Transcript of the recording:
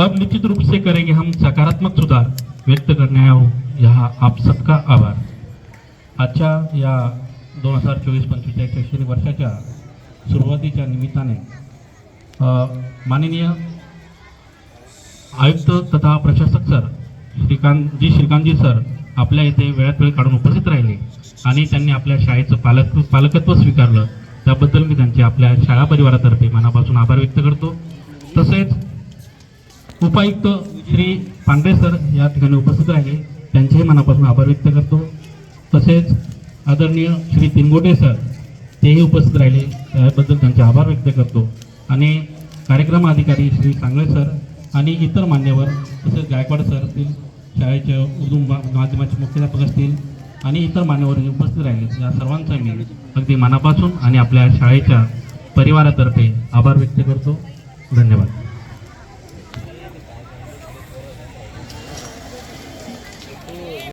अब निश्चित रूप से करेंगे हम सकारात्मक सुधार। व्यक्त करने आए हो। यहाँ आप सबका आभार। आजच्या या दोन हजार चोवीस पंचवीस शैक्षणिक वर्षाच्या सुरुवातीच्या निमित्ताने माननीय आयुक्त तथा प्रशासक सर श्रीकांतजी श्रीकांतजी सर आपल्या इथे वेळात वेळ काढून उपस्थित राहिले आणि त्यांनी आपल्या शाळेचं पालक पालकत्व स्वीकारलं. त्याबद्दल मी त्यांचे आपल्या शाळा परिवारातर्फे मनापासून आभार व्यक्त करतो. उपायुक्त श्री पांढरे सर या ठिकाणी उपस्थित राहिले. त्यांचेही मनापासून आभार व्यक्त करतो. तसेच आदरणीय श्री तिनगोटे सर तेही उपस्थित राहिले. त्याबद्दल त्यांचे आभार व्यक्त करतो. आणि कार्यक्रम अधिकारी श्री सांगळे सर आणि इतर मान्यवर तसेच गायकवाड सर असतील शाळेचे उर्दू माध्यमाचे मुख्याध्यापक असतील आणि इतर मान्यवर उपस्थित राहिले. या सर्वांचा मी अगदी मनापासून आणि आपल्या शाळेच्या परिवारातर्फे आभार व्यक्त करतो. धन्यवाद.